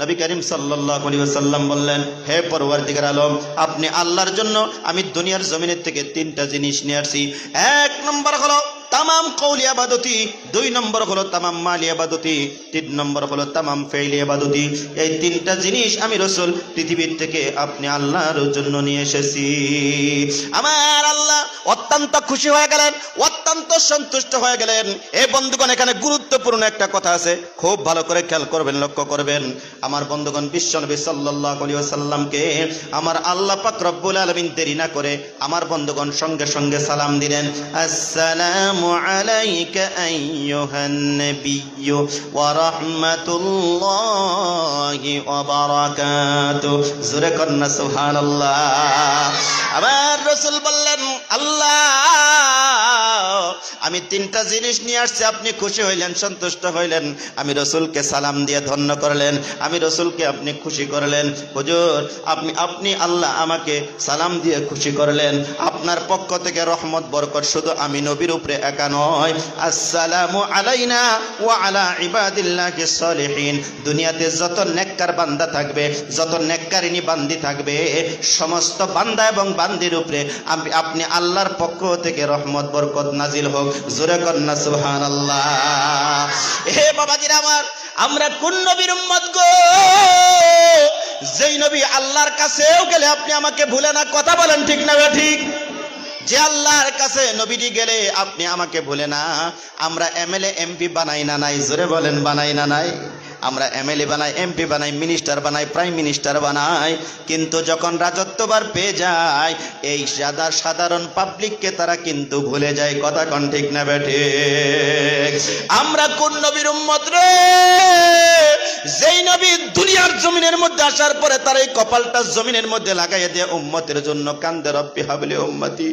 নবী করিম সাল্লাল্লাহু সাল্লাম বললেন, হে পরবর্তীকার আলম, আপনি আল্লাহর জন্য আমি দুনিয়ার জমিনের থেকে তিনটা জিনিস নিয়ে আসি এক নম্বর হলো তামাম কৌলি আবাদতি। দুই নম্বর হলো তামাম মালি আবাদতি, তিন নম্বর হলো তামাম ফেইলি আবাদতি। এই তিনটা জিনিস আমি রসুল পৃথিবীর থেকে আপনি আল্লাহর জন্য নিয়ে এসেছি। আমার আল্লাহ অত্যন্ত খুশি হয়ে গেলেন, অত্যন্ত সন্তুষ্ট হয়ে গেলেন। এই বন্ধুগণ, এখানে গুরুত্বপূর্ণ একটা কথা আছে, খুব ভালো করে খেয়াল করবেন, লক্ষ্য করবেন। আমার বন্ধুগণ বিশ্বনবী সাল্লাল্লাহু আলাইহি ওয়াসাল্লামকে আমার আল্লাহ পাক রব্বুল আলামিন দেরি না করে আমার বন্ধুগণ সঙ্গে সঙ্গে সালাম দিলেন। আসসালামু আলাইকা আইয়ুহান নাবিয়্যু ওয়া রাহমাতুল্লাহি ওয়া বারাকাতুহু জোরে কন্না সুবহানাল্লাহ আবার রাসূল বললেন আল্লাহ আমি তিনটা জিনিস নিয়ে আসছি, আপনি খুশি হইলেন, সন্তুষ্ট হইলেন। আমি রসুলকে সালাম দিয়ে ধন্য করলেন, আমি রসুলকে আপনি খুশি করলেন। হুজুর, আপনি আপনি আল্লাহ আমাকে সালাম দিয়ে খুশি করলেন। আপনার পক্ষ থেকে রহমত, বরকত শুধু আমি নবীর উপরে একা নয়। আসসালামু আলাইনা ওয়া আলা ইবাদিল্লাহি সলিহিন। দুনিয়াতে যত নেককার বান্দা থাকবে, যত নেককারিনী বান্দি থাকবে, সমস্ত বান্দা এবং বান্দির উপরে আপনি আল্লাহর পক্ষ থেকে রহমত, বরকত নাজিল হোক, জোরে কন্যা সুহান আল্লাহ হে বাবাজির আমার, আমরা কোন নবীর উম্মত গো? যেই নবী আল্লাহর কাছেও গেলে আপনি আমাকে ভুলে না, কথা বলেন ঠিক না ঠিক? যে আল্লাহর কাছে নবীটি গেলে আপনি আমাকে ভুলে না, আমরা এমএলএ, এমপি বানাই না নাই, জোরে বলেন বানাই না নাই। আমরা এমএলএ বানাই এমপি বানাই মিনিস্টার বানাই প্রাইম মিনিস্টার বানাই। কিন্তু যখন রাজত্ববার পেয়ে যায়, এই সাদা সাধারণ পাবলিককে তারা কিন্তু ভুলে যায়। কথা কন ঠিক না বেঠে আমরা কোন নবীর উম্মত রে? যেই নবী দুনিয়ার জমিনের মধ্যে আসার পরে তার এই কপালটা জমিনের মধ্যে লাগাইয়া দিয়ে উম্মতের জন্য কান্দে রব্বি হাবলি উম্মতি।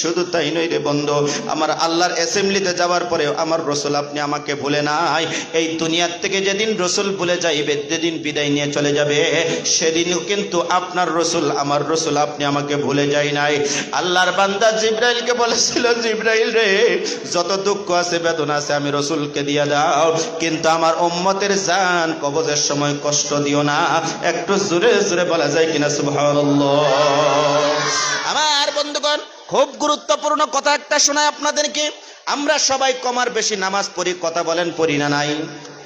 শুধু তাই নই রে বন্ধু, আমার আল্লাহর অ্যাসেম্বলিতে যাওয়ার পরে আমার রসুল আপনি আমাকে ভুলে নাই। এই দুনিয়ার থেকে যেদিন রসুল ভুলে যাইবে যেদিন বিদায় নিয়ে চলে যাবে। সেদিনও কিন্তু আপনার রসুল, আমার রসুল, আপনি আমাকে ভুলে যাই নাই। আল্লাহর বান্দা জিব্রাইলকে বলেছিল, জিব্রাইল রে, যত দুঃখ আছে, বেদনা আছে, আমি রসুলকে দিয়ে দাও। কিন্তু আমার উম্মতের জান কবজের সময় কষ্ট দিও না। একটু জোরে জোরে বলা যায় কিনা, সুবহানাল্লাহ। আমার বন্ধুগণ, খুব গুরুত্বপূর্ণ কথা একটা শোনায় আপনাদেরকে। আমরা সবাই কমার বেশি নামাজ পড়ি, কথা বলেন, পড়ি না নাই।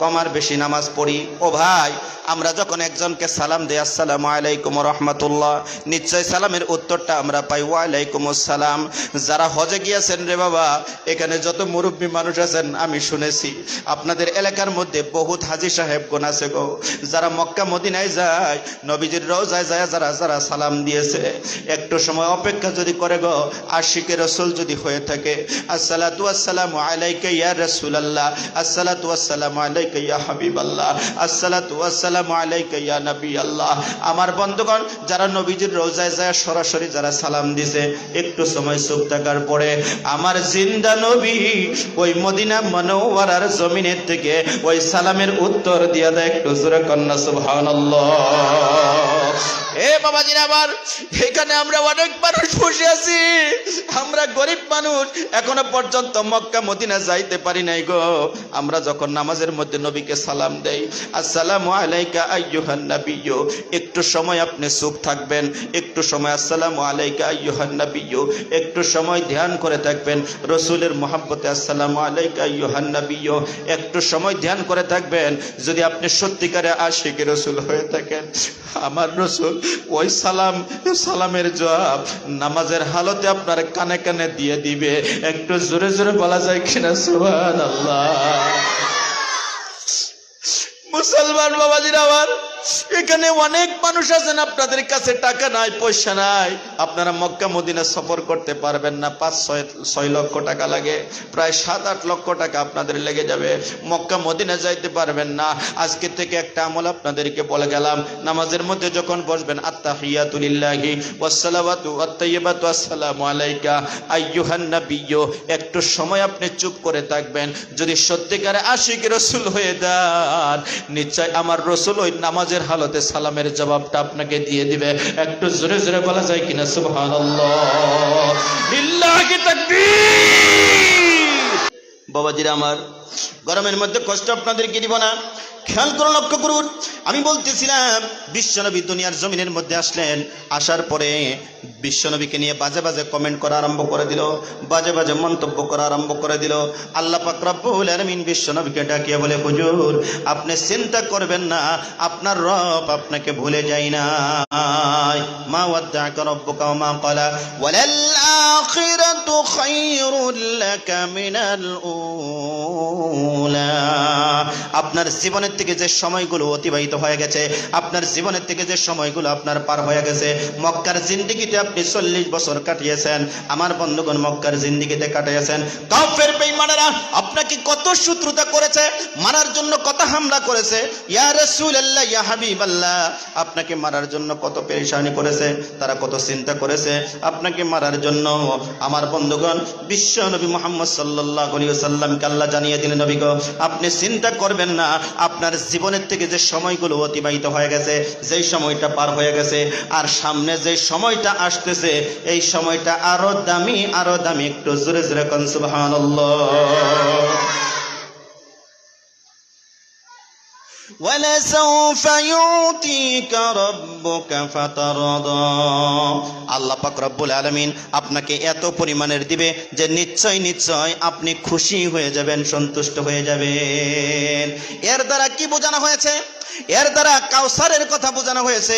কমার বেশি নামাজ পড়ি। ও ভাই, আমরা যখন একজনকে সালাম দিই, আসসালামু আলাইকুম রহমতুল্লাহ, নিশ্চয় সালামের উত্তরটা আমরা পাই ওয়ালাইকুম আসসালাম। যারা হজে গিয়েছেন রে বাবা, এখানে যত মুরব্বী মানুষ আছেন, আমি শুনেছি। আপনাদের এলাকার মধ্যে বহুত হাজি সাহেব গোন আছে গো। যারা মক্কা মদিনায় যায়, নবীজির রোজায় যায়, যারা যারা সালাম দিয়েছে। একটু সময় অপেক্ষা যদি করে গো, আশিকে রসুল যদি হয়ে থাকে। আসসালাতু আলাইকা ইয়া রাসূলুল্লাহ। আসসালাতু আসসালামু আলাইকা ইয়া হাবিবাল্লাহ। আসসালাতু ওয়াসসালামু আলাইকা ইয়া নবী আল্লাহ আমার বন্ধুগণ, যারা নবীজির রোজায় যায় সরাসরি যারা সালাম দিছে, একটু সময় চুপ থাকার পরে আমার জিন্দা নবী ওই মদিনা মনোয়ারার জমিনের থেকে ওই সালামের উত্তর দিয়া দেয় একটু জোরে কন্যা সুবহানাল্লাহ। বাবাজিরা আবার, এখানে আমরা অনেক মানুষ বসে আছি। আমরা গরিব মানুষ, এখনও পর্যন্ত মক্কা, মদিনা যাইতে পারি নাই গো। আমরা যখন নামাজের মধ্যে নবীকে সালাম দেই আলাইকা আইয়ুহান একটু সময় আপনি চুপ থাকবেন, একটু সময়, আসসালামু আলাইকা আইয়ুহান নাবিয়্যু। একটু সময় ধ্যান করে থাকবেন, রসুলের মহাব্বতে, আসসালামু আলাইকা আইয়ুহান নাবিয়্যু। একটু সময় ধ্যান করে থাকবেন, যদি আপনি সত্যিকারে আশিকে রসুল হয়ে থাকেন। আমার রসুল ওই সালাম সালামের জবাব নামাজের হালতে আপনার কানে কানে দিয়ে দিবে। একটু জোরে জোরে বলা যায় কিনা? সুবান আল্লাহ মুসলমান বাবাজির আমার, এখানে অনেক মানুষ আছেন, আপনাদের কাছে টাকা নাই, পয়সা নাই। আপনারা মক্কা মদিনা সফর করতে পারবেন না, পাঁচ, ছয় ছয় লক্ষ টাকা লাগে, প্রায় সাত, আট লক্ষ টাকা আপনাদের লেগে যাবে। মক্কা মদিনা যাইতে পারবেন না। আজকে থেকে একটা আমল আপনাদেরকে বলে গেলাম, নামাজের মধ্যে যখন বসবেন, আত্তাহিয়াতুলিল্লাহি ওয়াসসালাওয়াতু ওয়াত্তাইয়িবাতু আসসালামু আলাইকা। আইয়ুহান নাবিয়্যু, একটু সময় আপনি চুপ করে থাকবেন। যদি সত্যিকারে আশিক রসুল হয়ে যান নিশ্চয় আমার রসুল ওই নামাজের হালতে সালামের জবাবটা আপনাকে দিয়ে দিবে। একটু জোরে জোরে বলা যায় কিনা? তাকবীর। বাবাজিরা আমার গরমের মধ্যে কষ্ট আপনাদেরকে দিব না। খেয়াল করে, লক্ষ্য করুন। আমি বলতেছিলাম, বিশ্বনবী দুনিয়ার জমিনের মধ্যে আসলেন, আসার পরে বিশ্বনবীকে নিয়ে বাজে বাজে কমেন্ট করা আরম্ভ করে দিল, বাজে বাজে মন্তব্য করা আরম্ভ করে দিল। আল্লাহ পাক রব্বুল আলামিন বিশ্বনবীকে ডাকিয়ে বলে, হুজুর, আপনি চিন্তা করবেন না, আপনার রব আপনাকে ভুলে যায় না। মা ওয়াদ্দাকা রব্বুকা মা ক্বালা, ওয়ালাল আখিরাতু খায়রুল লাকা মিনাল আপনার জীবনের থেকে যে সময়গুলো অতিবাহিত হয়ে গেছে, আপনার জীবনের থেকে যে সময়গুলো আপনার পার হয়ে গেছে, মক্কার জিন্দিগিতে আপনি চল্লিশ বছর কাটিয়েছেন, আমার বন্ধুগণ মক্কার জিন্দিগিতে কাটিয়েছেন। কাফের বেঈমানেরা আপনাকে কত শত্রুতা করেছে, মারার জন্য কত হামলা করেছে, ইয়া ইয়া হাবিবাল্লাহ, আপনাকে মারার জন্য কত পেরেশানি করেছে, তারা কত চিন্তা করেছে, আপনাকে মারার জন্য আমার বন্ধুগণ, বিশ্ব নবী মোহাম্মদ সাল্লাল্লাহু আলাইহি ওয়াসাল্লামকে আল্লাহ জানিয়ে দিলেন নবী গো, আপনি চিন্তা করবেন না, আপনার জীবনের থেকে যে সময়গুলো অতিবাহিত হয়ে গেছে, যেই সময়টা পার হয়ে গেছে, আর সামনে যে সময়টা আসতেছে, এই সময়টা আরও দামি আরও দামি, একটু জোরে জোরে কন ولسوف يعطيك ربك فترضى আল্লাহ পাক রব্বুল আলামিন আপনাকে এত পরিমাণের দিবে যে নিশ্চয় নিশ্চয় আপনি খুশি হয়ে যাবেন সন্তুষ্ট হয়ে যাবেন এর দ্বারা কি বোঝানো হয়েছে এর দ্বারা কাউসারের কথা বোঝানো হয়েছে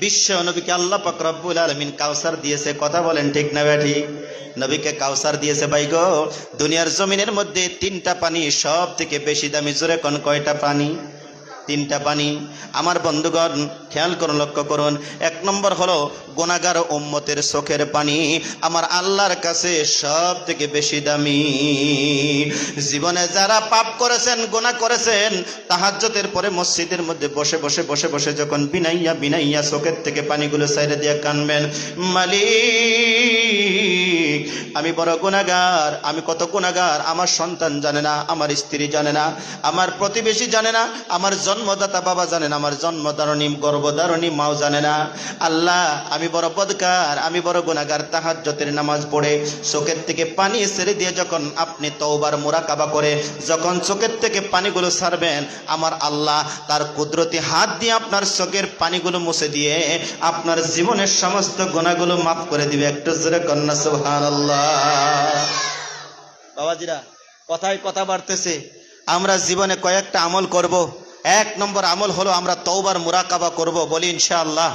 বিশ্ব নবীকে আল্লাহ পাক রব্বুল আলামিন কাউসার দিয়েছে কথা বলেন ঠিক না ব্যাঠি নবীকে কাউসার দিয়েছে ভাই গো দুনিয়ার জমিনের মধ্যে তিনটা পানি সব থেকে বেশি দামি জোরে কোন কয়টা পানি তিনটা পানি আমার বন্ধুগণ, খেয়াল করুন, লক্ষ্য করুন। এক নম্বর হলো গোনাগার উম্মতের চোখের পানি আমার আল্লাহর কাছে সব থেকে বেশি দামি। জীবনে যারা পাপ করেছেন গোনা করেছেন তাহাজ্জতের পরে মসজিদের মধ্যে বসে বসে বসে বসে যখন বিনাইয়া বিনাইয়া চোখের থেকে পানিগুলো সাইডে দিয়ে কানবেন, মালিক! আমি বড় গুণাগার আমি কত গুণাগার আমার সন্তান জানে না, আমার স্ত্রী জানে না, আমার প্রতিবেশী জানে না, আমার জন্মদাতা বাবা জানে না, আমার জন্মদারণী গর্ভধারণী মাও জানে না। আল্লাহ, আমি বড় বদকার, আমি বড় গুণাগার তাহাজ্জতের নামাজ পড়ে চোখের থেকে পানি ছেড়ে দিয়ে যখন আপনি তওবার মোরাকাবা করে, যখন চোখের থেকে পানিগুলো ছাড়বেন, আমার আল্লাহ তার কুদরতি হাত দিয়ে আপনার চোখের পানিগুলো মুছে দিয়ে আপনার জীবনের সমস্ত গুণাগুলো মাফ করে দিবে। একটু জোরে কন্যা সুবহানাল্লাহ। বাবাজিরা, কথায় কথা বাড়তেছে। আমরা জীবনে কয়েকটা আমল করব। এক নম্বর আমল হলো আমরা তওবার মুরাকাবা করব, বলি ইনশাআল্লাহ।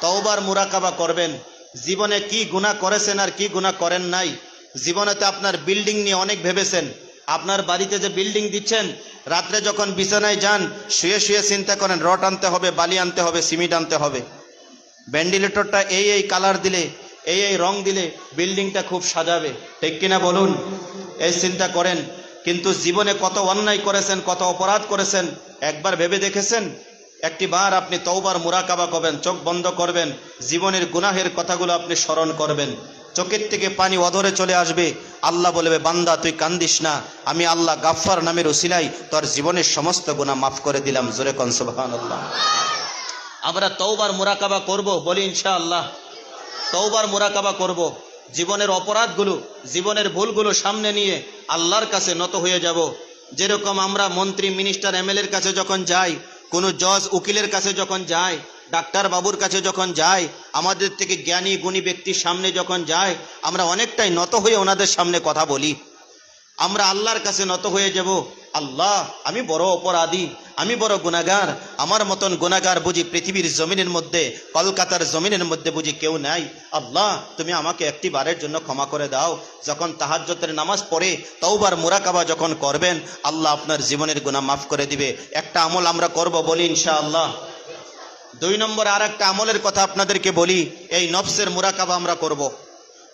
তওবার মুরাকাবা করবেন। জীবনে কি গুনাহ করেছেন আর কি গুনাহ করেন নাই? জীবনে তো আপনার বিল্ডিং নিয়ে অনেক ভেবেছেন। আপনার বাড়িতে যে বিল্ডিং দিচ্ছেন, রাত্রে যখন বিছানায় যান, শুয়ে শুয়ে চিন্তা করেন, রড আনতে হবে, বালি আনতে হবে, সিমেন্ট আনতে হবে। ভেন্টিলেটরটা এই এই কালার দিলে এই এই রং দিলে বিল্ডিংটা খুব সাজাবে। ঠিক কিনা বলুন? এই চিন্তা করেন, কিন্তু জীবনে কত অন্যায় করেছেন, কত অপরাধ করেছেন, একবার ভেবে দেখেছেন? একটি বার আপনি তৌবার মুরাকাবা করবেন, চোখ বন্ধ করবেন, জীবনের গুনাহের কথাগুলো আপনি স্মরণ করবেন। চোখের থেকে পানি অধরে চলে আসবে। আল্লাহ বলবে, বান্দা, তুই কান্দিস না। আমি আল্লাহ গাফফার নামের ওসিলাই তোর জীবনের সমস্ত গুনাহ মাফ করে দিলাম। জোরে কনসবাহান্লাহ আমরা তৌবার মুরাকাবা করব, বলি ইনশাআল্লাহ। তৌবার মোরাকাবা করব। জীবনের অপরাধগুলো, জীবনের ভুলগুলো সামনে নিয়ে আল্লাহর কাছে নত হয়ে যাব। যেরকম আমরা মন্ত্রী, মিনিস্টার, এমএলএর কাছে যখন যাই, কোনো জজ, উকিলের কাছে যখন যাই, ডাক্তার বাবুর কাছে যখন যাই, আমাদের থেকে জ্ঞানী, গুণী ব্যক্তির সামনে যখন যাই আমরা অনেকটাই নত হয়ে ওনাদের সামনে কথা বলি। আমরা আল্লাহর কাছে নত হয়ে যাব। আল্লাহ, আমি বড় অপরাধী আমি বড় গুণাগার আমার মতন গুণাগার বুঝি পৃথিবীর জমিনের মধ্যে, কলকাতার জমিনের মধ্যে বুঝি কেউ নাই। আল্লাহ, তুমি আমাকে একটি বারের জন্য ক্ষমা করে দাও। যখন তাহাজ্জতের নামাজ পড়ে তৌবার মুরাকাবা যখন করবেন, আল্লাহ আপনার জীবনের গুণা মাফ করে দিবে। একটা আমল আমরা করব বলি ইনশা আল্লাহ দুই নম্বর আর একটা আমলের কথা আপনাদেরকে বলি, এই নফসের মুরাকাবা আমরা করব।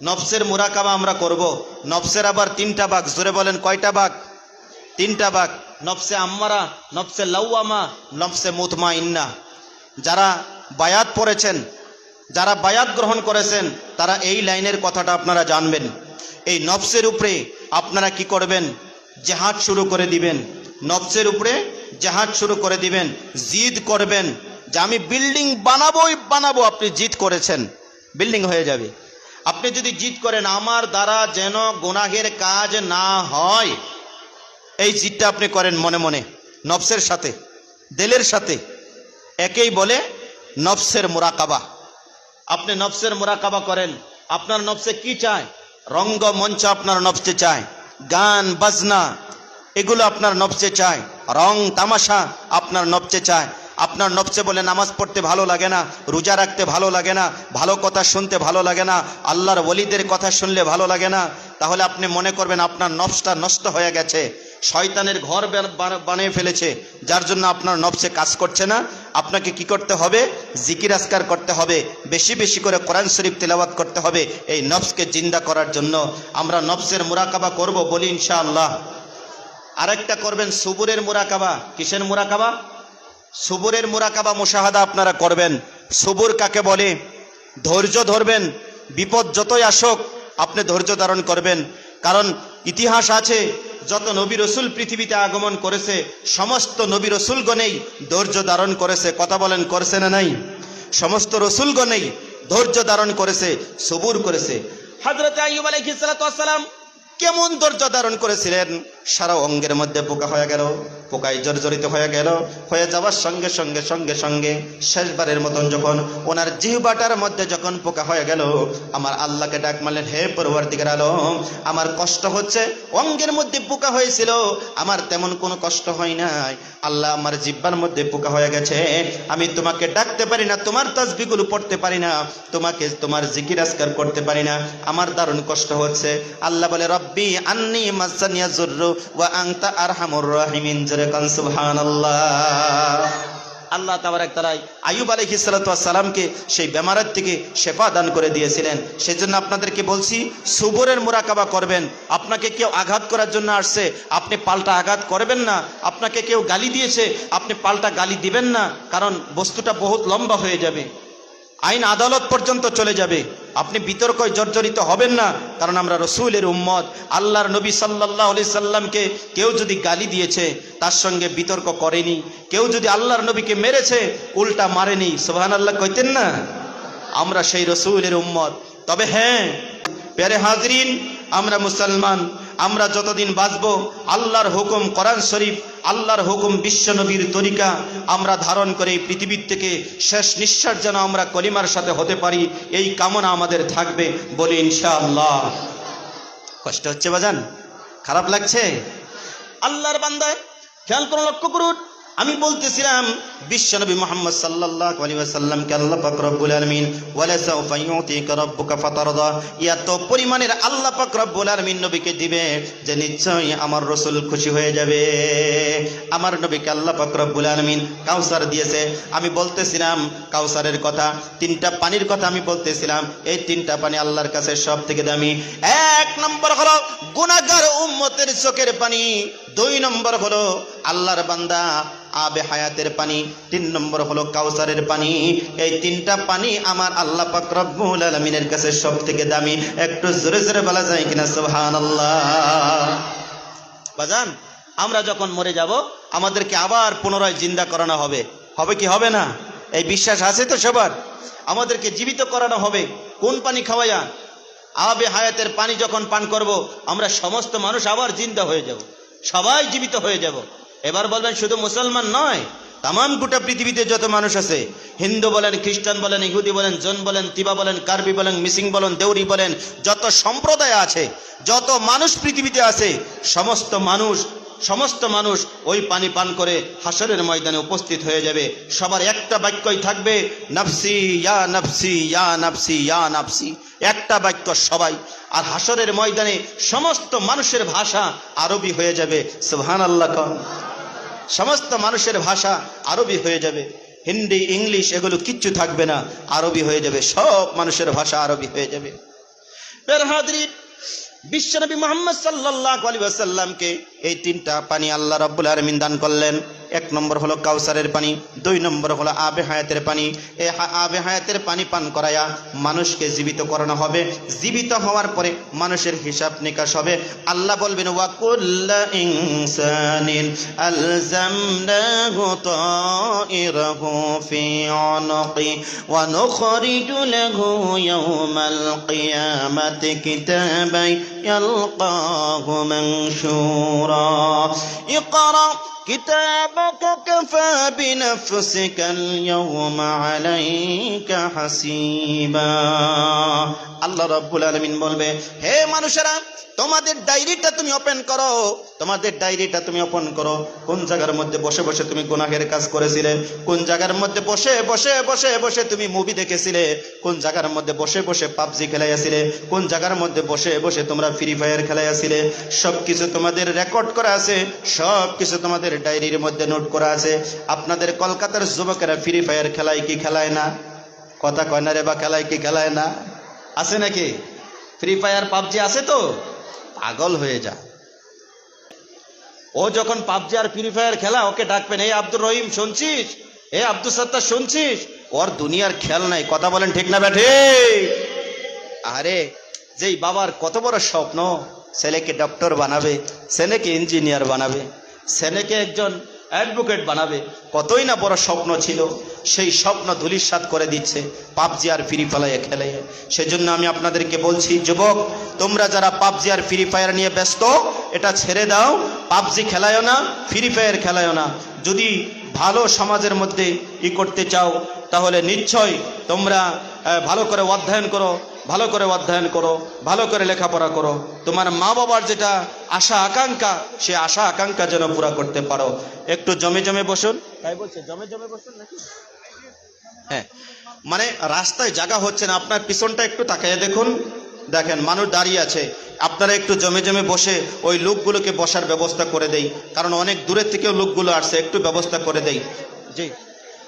নফসের মুরাকাবা আমরা করব। নফসের আবার তিনটা বাঘ জোরে বলেন কয়টা বাঘ তিনটা বাঘ নফসে আম্মারা, নফসে লাউয়ামা, নফসে মুতমা ইন্না। যারা বায়াত পড়েছেন, যারা বায়াত গ্রহণ করেছেন, তারা এই লাইনের কথাটা আপনারা জানবেন। এই নফসের উপরে আপনারা কি করবেন? জেহাদ শুরু করে দিবেন। নফসের উপরে জেহাদ শুরু করে দিবেন। জিদ করবেন। যে আমি বিল্ডিং বানাবোই, বানাবো, আপনি জিদ করেছেন। বিল্ডিং হয়ে যাবে। আপনি যদি জিদ করেন, আমার দ্বারা যেন গুনাহের কাজ না হয় এই জিদটা আপনি করেন মনে মনে, নফসের সাথে, দেলের সাথে। একেই বলে নফসের মোরাকাবা। আপনি নফসের মোরাকাবা করেন, আপনার নফসে কি চায়? রঙ্গ মঞ্চ আপনার নফসে চায়, গান, বাজনা, এগুলো আপনার নফসে চায়, রং, তামাশা আপনার নফসে চায়। আপনার নফসে বলে নামাজ পড়তে ভালো লাগে না, রোজা রাখতে ভালো লাগে না, ভালো কথা শুনতে ভালো লাগে না, আল্লাহর ওলিদের কথা শুনলে ভালো লাগে না, তাহলে আপনি মনে করবেন আপনার নফসটা নষ্ট হয়ে গেছে। শয়তানের ঘর বানিয়ে ফেলেছে, যার জন্য আপনার নফসে কাজ করছে না। আপনাকে কি করতে হবে? জিকির আসকার করতে হবে। বেশি বেশি করে কোরআন শরীফ তেলাওয়াত করতে হবে এই নফসকে জিন্দা করার জন্য। আমরা নফসের মুরাকাবা করব বলি ইনশাআল্লাহ। আরেকটা করবেন সুবুরের মুরাকাবা। কিসের মুরাকাবা? সুবুরের মুরাকাবা মুশাহাদা আপনারা করবেন। সুবুর কাকে বলে? ধৈর্য ধরবেন। বিপদ যতই আসুক, আপনি ধৈর্য ধারণ করবেন। কারণ ইতিহাস আছে যত নবী রসুল পৃথিবীতে আগমন করেছে, সমস্ত নবী রসুলগণেই ধৈর্য ধারণ করেছে। কথা বলেন, করেছে না নাই? সমস্ত রসুলগণেই ধৈর্য ধারণ করেছে, সবুর করেছে। হজরত আইয়ুব আলাইহিস সালাম কেমন ধৈর্য ধারণ করেছিলেন? সারা অঙ্গের মধ্যে পোকা হয়ে গেল, পোকায় জর্জরিত হয়ে গেল, হয়ে যাওয়ার সঙ্গে সঙ্গে সঙ্গে সঙ্গে শেষবারের মতন যখন ওনার জিহবাটার মধ্যে যখন পোকা হয়ে গেল, আমার আল্লাহকে ডাক মারলেন, হে পরবর্তীকার আলম, আমার কষ্ট হচ্ছে, অঙ্গের মধ্যে পোকা হয়েছিল, আমার তেমন কোনো কষ্ট হয় নাই, আল্লাহ আমার জিব্বার মধ্যে পোকা হয়ে গেছে, আমি তোমাকে ডাকতে পারি না, তোমার তসবিগুলো পড়তে পারি না, তোমাকে তোমার জিকির আসকার করতে পারি না, আমার দারুণ কষ্ট হচ্ছে। আল্লাহ বলে, রব্বি আন্নি মাসানিয়া জুররু ওয়া আনতা আরহামুর রাহিমিন জোরে কান, সুবহানাল্লাহ। আল্লাহ আইয়ুব আলাইহিস সালাতু সালামকে সেই বেমারের থেকে শেফা দান করে দিয়েছিলেন। সেজন্য আপনাদেরকে বলছি, সুবরের মুরাকাবা করবেন। আপনাকে কেউ আঘাত করার জন্য আসছে, আপনি পাল্টা আঘাত করবেন না। আপনাকে কেউ গালি দিয়েছে, আপনি পাল্টা গালি দিবেন না, কারণ বস্তুটা বহুত লম্বা হয়ে যাবে। আইন আদালত পর্যন্ত চলে যাবে। আপনি বিতর্ক জর্জরিত হবেন না, কারণ আমরা রসুলের উম্মত। আল্লাহর নবী সাল্লাহ আলি সাল্লামকে কেউ যদি গালি দিয়েছে, তার সঙ্গে বিতর্ক করেনি। কেউ যদি আল্লাহর নবীকে মেরেছে, উল্টা মারেনি। সোহান আল্লাহ কইতেন না? আমরা সেই রসুলের উম্মত। তবে হ্যাঁ পেরে হাজরিন, আমরা মুসলমান। আমরা যতদিন বাঁচব, আল্লাহর হুকুম কোরআন শরীফ, আল্লাহর হুকুম বিশ্বনবীর তরিকা আমরা ধারণ করে এই পৃথিবীর থেকে শেষ নিঃশ্বাস যেন আমরা কলিমার সাথে হতে পারি, এই কামনা আমাদের থাকবে বলি ইনশাআল্লাহ। কষ্ট হচ্ছে বাজান? খারাপ লাগছে? আল্লাহর বান্দায় খেয়াল করুন, লক্ষ্য করুন। আমি বলতেছিলাম বিশ্বনবী মোহাম্মদ সাল্লাল্লাহু আলাইহি ওয়াসাল্লামকে আল্লাহ পাক রব্বুল আলামিন এত পরিমাণের আল্লাহ পাক রব্বুল আলামিন নবীকে দিবে যে নিশ্চয়ই আমার রসুল খুশি হয়ে যাবে। আমার নবীকে আল্লাহ পাক রব্বুল আলামিন কাউসার দিয়েছে। আমি বলতেছিলাম কাউসারের কথা, তিনটা পানির কথা আমি বলতেছিলাম। এই তিনটা পানি আল্লাহর কাছে সব থেকে দামি। এক নম্বর হলো, গুনাহগার উম্মতের চোখের পানি। দুই নম্বর হলো আল্লাহর বান্দা আবে হায়াতের পানি, তিন নম্বর হলো কাউসারের পানি। এই তিনটা পানি আমার আল্লাহ পাক রব্বুল আলামিনের কাছে সব থেকে দামি। একটু জোরে জোরে বলা যায় কিনা? সুবহানাল্লাহ। বাজান, আমরা যখন মরে যাব, আমাদেরকে আবার পুনরায় জিন্দা করানো হবে। হবে কি হবে না? এই বিশ্বাস আছে তো সবার? আমাদেরকে জীবিত করানো হবে। কোন পানি খাওয়াইয়া? আবে হায়াতের পানি যখন পান করব, আমরা সমস্ত মানুষ আবার জিন্দা হয়ে যাব। সবাই জীবিত হয়ে যাব। এবার বলবেন, শুধু মুসলমান নয় তাম গোটা পৃথিবীতে যত মানুষ আছে, হিন্দু বলেন, খ্রিস্টান বলেন, ইহুদি বলেন, জন বলেন, তিবা বলেন, কার্বি বলেন, মিসিং বলেন, দেউরি বলেন, যত সম্প্রদায় আছে, যত মানুষ পৃথিবীতে আছে, সমস্ত মানুষ সমস্ত মানুষ ওই পানি পান করে হাসরের ময়দানে উপস্থিত হয়ে যাবে। সবার একটা বাক্যই থাকবে, নাফসি, ইয়া নাফসি ইয়া নাফসি ইয়া নাফসি। একটা বাক্য সবাই। আর হাসরের ময়দানে সমস্ত মানুষের ভাষা আরবি হয়ে যাবে। সুবহান আল্লাহ সমস্ত মানুষের ভাষা আরবি হয়ে যাবে। হিন্দি, ইংলিশ এগুলো কিচ্ছু থাকবে না, আরবি হয়ে যাবে। সব মানুষের ভাষা আরবি হয়ে যাবে। বের বিশ্বনবী মোহাম্মদ সাল্লাহ আলী আসাল্লামকে এই তিনটা পানি আল্লাহ রব্বুল আলমিন দান করলেন। এক নম্বর হলো কাউসারের পানি দুই নম্বর হলো আবে হায়াতের পানি এই হা- আবে হায়াতের পানি পান করায়া মানুষকে জীবিত করানো হবে জীবিত হওয়ার পরে মানুষের হিসাব নিকাশ হবে আল্লাহ বলবেন ওয়াকুল্লা ইনসানিন আলজামনাহু তাইরাহু ফি উনকি ওয়া নুখরিজু লাহু ইয়াওমাল কিয়ামাতি কিতাবান يلقاه منشورا اقرأ كتابك كفى بنفسك اليوم عليك حسيبا আল্লাহ রাব্বুল আলামিন বলবে হে মানুষেরা তোমাদের ডায়েরিটা তুমি ওপেন করো তোমাদের ডায়েরিটা তুমি ওপেন করো। কোন জায়গার মধ্যে বসে বসে তুমি গুনাহের কাজ করেছিলে? কোন জায়গার মধ্যে বসে বসে বসে বসে তুমি মুভি দেখেছিলে? কোন জায়গার মধ্যে বসে বসে পাবজি খেলাইয়াছিলে? কোন জায়গার মধ্যে বসে বসে তোমরা ফ্রি ফায়ার খেলাইয়াছিলে? সব কিছু তোমাদের রেকর্ড করা আছে সব কিছু তোমাদের ডায়েরির মধ্যে নোট করা আছে। আপনাদের কলকাতার যুবকেরা ফ্রি ফায়ার খেলায় কি খেলায় না? কথা কয় না রে বা, খেলায় কি খেলায় না? আছে নাকি? ফ্রি ফায়ার, পাবজি আছে তো? পাগল হয়ে যা। ও যখন পাবজি আর ফ্রি ফায়ার খেলা, ওকে ডাকবেন, এই আব্দুর রহিম, শুনছিস? এ আব্দুল সত্তার শুনছিস? ওর দুনিয়ার খেয়াল নাই। কথা বলেন ঠিক না ব্যাঠে? আরে, যেই বাবার কত বড় স্বপ্ন, ছেলেকে ডক্টর বানাবে, ছেলেকে ইঞ্জিনিয়ার বানাবে, ছেলেকে একজন অ্যাডভোকেট বানাবে। কতই না বড় স্বপ্ন ছিল, সেই স্বপ্ন ধুলিস্বাত করে দিচ্ছে পাবজি আর ফ্রি ফায়ার খেলে। সেজন্য আমি আপনাদেরকে বলছি, যুবক, তোমরা যারা পাবজি আর ফ্রি ফায়ার নিয়ে ব্যস্ত, এটা ছেড়ে দাও। পাবজি খেলায়ও না, ফ্রি ফায়ার খেলায়ও না। যদি ভালো সমাজের মধ্যে ই করতে চাও, তাহলে নিশ্চয় তোমরা ভালো করে অধ্যয়ন করো। ভালো করে অধ্যয়ন করো ভালো করে লেখাপড়া করো। তোমার মা বাবার যেটা আশা আকাঙ্ক্ষা সে আশা আকাঙ্ক্ষা যেন পুরা করতে পারো। একটু জমে জমে বসুন। তাই বলছে জমে জমে বসুন নাকি? হ্যাঁ মানে রাস্তায় জায়গা হচ্ছে না আপনার পিছনটা একটু তাকাইয়ে দেখুন। দেখেন মানুষ দাঁড়িয়ে আছে। আপনারা একটু জমে জমে বসে ওই লোকগুলোকে বসার ব্যবস্থা করে দেই। কারণ অনেক দূরের থেকেও লোকগুলো আসছে একটু ব্যবস্থা করে দেই। জি।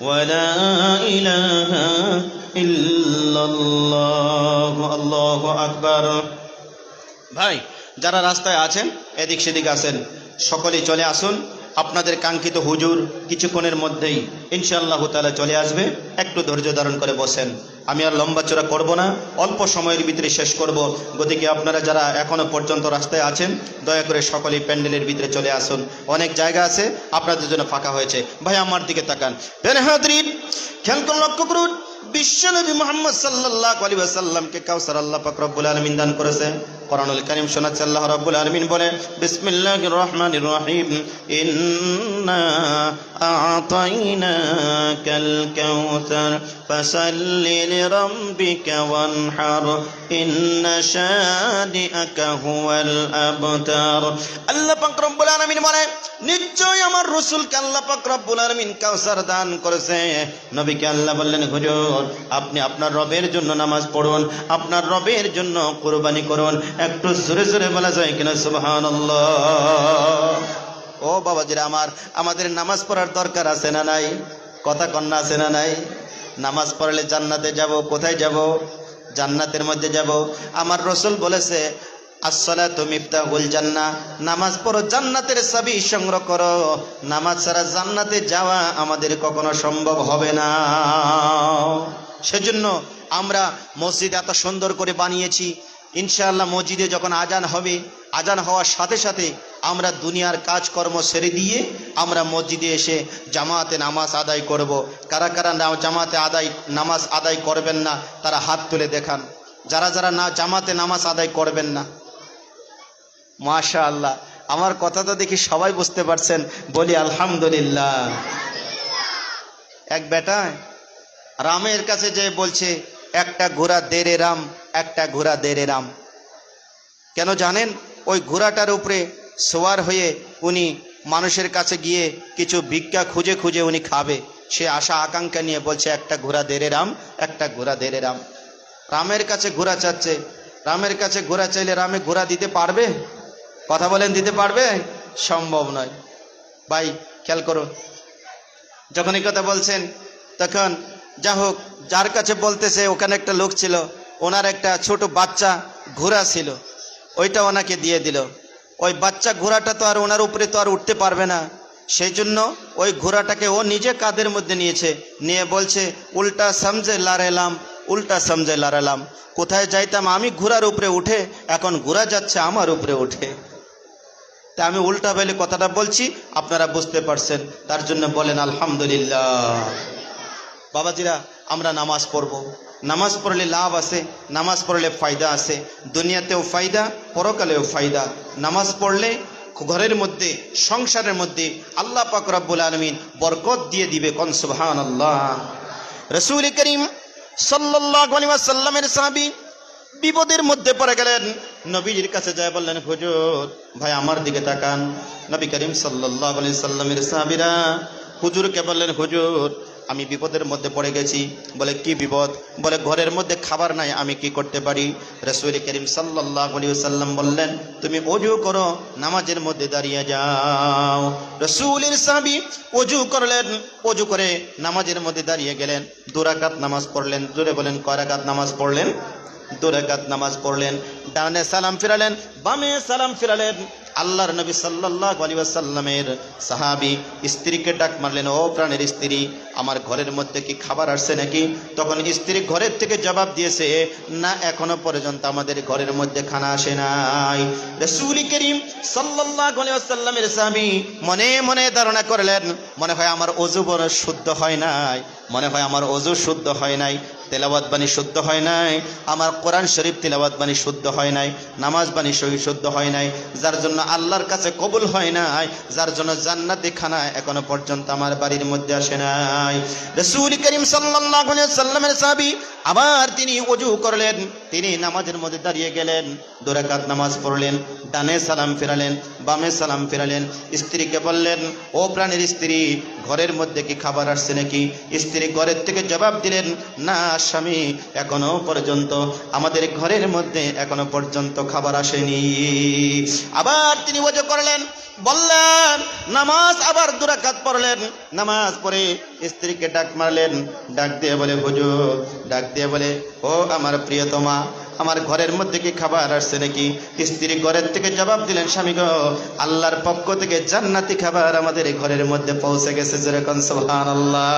ولا إله إلا الله الله أكبر ভাই যারা রাস্তায় আছেন এদিক সেদিক আছেন সকলেই চলে আসুন আপনাদের কাঙ্ক্ষিত হুজুর কিছুক্ষণের মধ্যেই ইনশাআল্লাহ তালা চলে আসবে একটু ধৈর্য ধারণ করে বসেন আমি আর লম্বা চড়া করব না, অল্প সময়ের ভিতরে শেষ করব। গতিকে আপনারা যারা এখনও পর্যন্ত রাস্তায় আছেন, দয়া করে সকলেই প্যান্ডেলের ভিতরে চলে আসুন। অনেক জায়গা আছে, আপনাদের জন্য ফাঁকা হয়েছে। ভাই, আমার দিকে তাকান। বেনহাদ্রিন খেয়াল করুন বিশ্বনবী মোহাম্মদ সাল্লাহ আলী আসাল্লামকে কাউসার আল্লাহ পাক আলমিন দান করেছে কোরআনুল করিম শোনাচ্ছে আল্লাহ রাব্বুল আলামিন বলে বিসমিল্লাহির রহমানির রহিম। ইন্না আ'তাইনাকাল কাউসার। ফাসাল্লি লিরাব্বিকা ওয়ানহার। ইন্না শানিআকা হুয়াল আবতার। আল্লাহ পাক রব্বুল আলামিন বলে নিশ্চয় আমার রাসূলকে আল্লাহ পাক রব্বুল আলামিন কাউসার দান করেছে। নবীকে আল্লাহ বললেন, হুজুর, আপনি আপনার রবের জন্য নামাজ পড়ুন, আপনার রবের জন্য কুরবানি করুন। একটু জোরে জোরে বলা যায় কিনা? সুবহানাল্লাহ। ও বাবাজিরা, আমার, আমাদের নামাজ পড়ার দরকার আছে না নাই? কথা কন্যা আছে না নাই? নামাজ পড়লে জান্নাতে যাব, কোথায় যাব? জান্নাতের মধ্যে যাব। আমার রসুল বলেছে, আসসালাতু মিফতাহুল জান্না নামাজ পড়ো, জান্নাতের চাবি সংগ্রহ করো। নামাজ ছাড়া জান্নাতে যাওয়া আমাদের কখনো সম্ভব হবে না। সেজন্য আমরা মসজিদ এত সুন্দর করে বানিয়েছি ইনশাআল্লাহ মসজিদে যখন আজান হবে, আজান হওয়ার সাথে সাথে আমরা দুনিয়ার কাজকর্ম সেরে দিয়ে আমরা মসজিদে এসে জামাতে নামাজ আদায় করব। কারা কারা জামাতে আদায়, নামাজ আদায় করবেন না, তারা হাত তুলে দেখান। যারা যারা না জামাতে নামাজ আদায় করবেন না। মাশা আল্লাহ আমার কথা তো দেখি সবাই বুঝতে পারছেন। বলি আলহামদুলিল্লাহ। এক বেটা রামের কাছে যে বলছে, একটা ঘোড়া দেড়ে রাম। একটা ঘোড়া দেড়ে রাম। কেন জানেন? ওই ঘোড়াটার উপরে সোয়ার হয়ে উনি মানুষের কাছে গিয়ে কিছু ভিক্ষা খুঁজে খুঁজে উনি খাবে। সে আশা আকাঙ্ক্ষা নিয়ে বলছে, একটা ঘোড়া দেড়ে রাম, একটা ঘোড়া দেড়ে রাম। রামের কাছে ঘোড়া চাচ্ছে। রামের কাছে ঘোড়া চাইলে রামে ঘোড়া দিতে পারবে? কথা বলেন, দিতে পারবে? সম্ভব নয়। ভাই, খেয়াল করুন যখন এই কথা বলছেন, তখন যা হোক, যার কাছে বলতেছে, ওখানে একটা লোক ছিল। ওনার একটা ছোট বাচ্চা ঘোড়া ছিল, ওইটা ওনাকে দিয়ে দিল। ওই বাচ্চা ঘোড়াটা তো আর ওনার উপরে তো আর উঠতে পারবে না। সেই জন্য ওই ঘোড়াটাকে ও নিজে কাদের মধ্যে নিয়েছে, নিয়ে বলছে, উল্টা সমঝে লারেলাম, উল্টা সমঝে লারালাম। কোথায় যাইতাম আমি ঘোড়ার উপরে উঠে, এখন ঘোড়া যাচ্ছে আমার উপরে উঠে। তা আমি উল্টা বেলে কথাটা বলছি, আপনারা বুঝতে পারছেন। তার জন্য বলেন, আলহামদুলিল্লাহ। বাবাজিরা, আমরা নামাজ পড়ব। নামাজ পড়লে লাভ আছে, নামাজ পড়লে ফায়দা আছে। দুনিয়াতেও ফায়দা, পরকালেও ফায়দা। নামাজ পড়লে ঘরের মধ্যে, সংসারের মধ্যে আল্লাহ পাক রব্বুল আলমিন বরকত দিয়ে দিবে কন সুবহান আল্লাহ রসুল করিম সাল্লাহ সাল্লামের সাহাবি বিপদের মধ্যে পড়ে গেলেন। নবীজির কাছে যায় বললেন, হুজুর, ভাই আমার দিকে তাকান। নবী করিম সাল্লাহ সাল্লামের সাহাবিরা হুজুরকে বললেন, হুজুর আমি বিপদের মধ্যে পড়ে গেছি। বলে, কি বিপদ? বলে, ঘরের মধ্যে খাবার নাই, আমি কি করতে পারি? রসুল করিম সাল্লাহ সাল্লাম বললেন, তুমি অজু করো, নামাজের মধ্যে দাঁড়িয়ে যাও। রসুলের সাহাবি অজু করলেন, অজু করে নামাজের মধ্যে দাঁড়িয়ে গেলেন। দুরাকাত নামাজ পড়লেন, জোরে বলেন কয়রাকাত নামাজ পড়লেন? দুরাকাত নামাজ পড়লেন, ডানে সালাম ফিরালেন, বামে সালাম ফিরালেন। আল্লাহর নবী সাল্লাহ আলী সাল্লামের সাহাবি স্ত্রীকে ডাক মারলেন, ও প্রাণের স্ত্রী, আমার ঘরের মধ্যে কি খাবার আসছে নাকি? তখন স্ত্রী ঘরের থেকে জবাব দিয়েছে, না, এখনও পর্যন্ত আমাদের ঘরের মধ্যে খানা আসে নাই। রসুল করিম সাল্লাহ আলী সাল্লামের সাহাবি মনে মনে ধারণা করলেন, মনে হয় আমার অজু বড় শুদ্ধ হয় নাই, মনে হয় আমার অজু শুদ্ধ হয় নাই। তেলাবাদ বাণী শুদ্ধ হয় নাই, আমার কোরআন শরীফ তেলাবাদ বাণী শুদ্ধ হয় নাই, নামাজ বাণী সহি শুদ্ধ হয় নাই, যার জন্য আল্লাহর কাছে কবুল হয় নাই, যার জন্য জান্নাতি খানা এখনও পর্যন্ত আমার বাড়ির মধ্যে আসে নাই। রসুল করিম সাল্লাল্লাহু সাল্লামের সাহাবী আবার তিনি অজু করলেন, তিনি নামাজের মধ্যে দাঁড়িয়ে গেলেন, দুরাকাত নামাজ পড়লেন, ডানে সালাম ফেরালেন, বামে সালাম ফেরালেন, স্ত্রীকে বললেন, ও প্রাণীর স্ত্রী, ঘরের মধ্যে কি খাবার আসছে নাকি? স্ত্রী ঘরের থেকে জবাব দিলেন, না স্বামী এখনও পর্যন্ত আমাদের ঘরের মধ্যে এখনও পর্যন্ত খাবার আসেনি। আবার তিনি ওজো করলেন, বললেন, নামাজ আবার দুরাকাত পড়লেন। নামাজ পরে স্ত্রীকে ডাক মারলেন, ডাক দিয়ে বলে, হুজুর, ডাক দিয়ে বলে, ও আমার প্রিয়তমা আমার ঘরের মধ্যে কি খাবার আসছে নাকি? স্ত্রী ঘরের থেকে জবাব দিলেন, স্বামী গ, আল্লাহর পক্ষ থেকে জান্নাতি খাবার আমাদের ঘরের মধ্যে পৌঁছে গেছে। যেরকম সোহান আল্লাহ